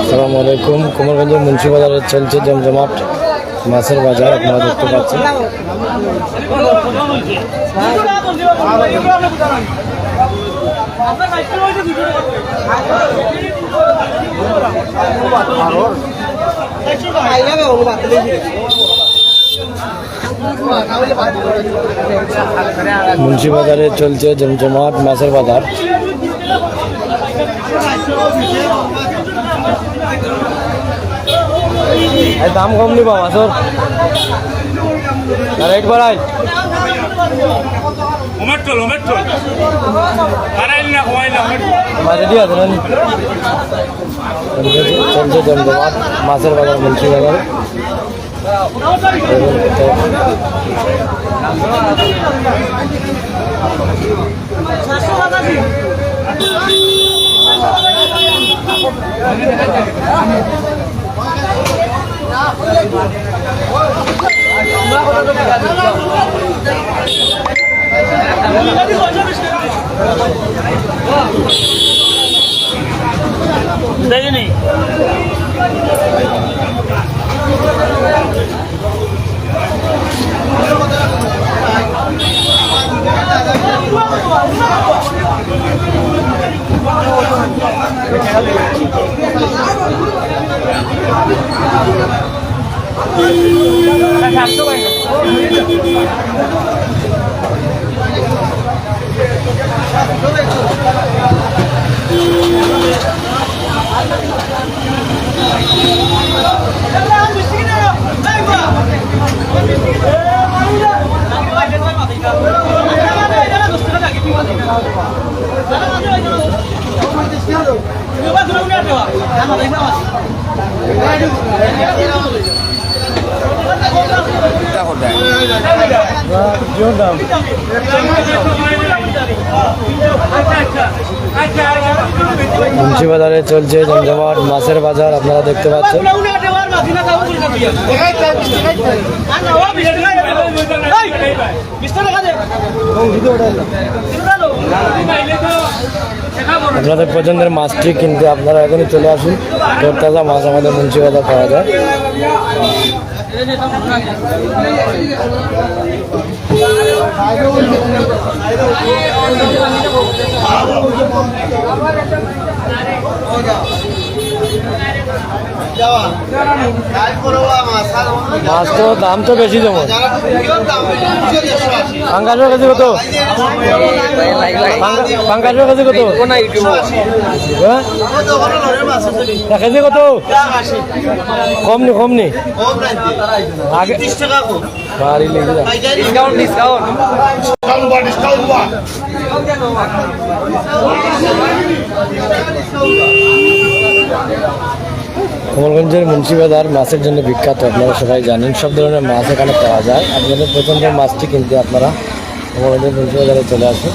আসসালামু আলাইকুম। কুমারগঞ্জের মুন্সিবাজারে চলছে জমজমাট। মাছের বাজার আপনারা দেখতে পাচ্ছেন। মুন্সিবাজারে চলছে জমজমাট মাছের বাজার। দাম কম নিবা মাছর রেট বাড়াই। মাছ আছে না চলছে জমজমাট মাছের বাজার মুন্সিবাজারে দেখিনি Cristiano. দাম মুন্সিবাজারে চলছে জমজমাট মাছের বাজার আপনারা দেখতে পাচ্ছেন আপনাদের পছন্দের মাছটি কিনতে আপনারা এখনই চলে আসুন। তাজা মাছ আমাদের মুন্সিবাজার পাওয়া যায়। মাছ তো দাম তো বেশি যেমন পাঙ্কাশের কাছে কত? পাঙ্কাশের কাছে কত? হ্যাঁ? কেজি কত? কম নি কম নি। আগে বাড়ি লেগে যা। Discount discount. কমলগঞ্জের মুন্সিবাজার মাছের জন্য বিখ্যাত, আপনারা সবাই জানেন। সব ধরনের মাছ এখানে পাওয়া যায়। আপনাদের পছন্দের মাছটি কিনতে আপনারা কমলগঞ্জের মুন্সিবাজারে চলে আসুন।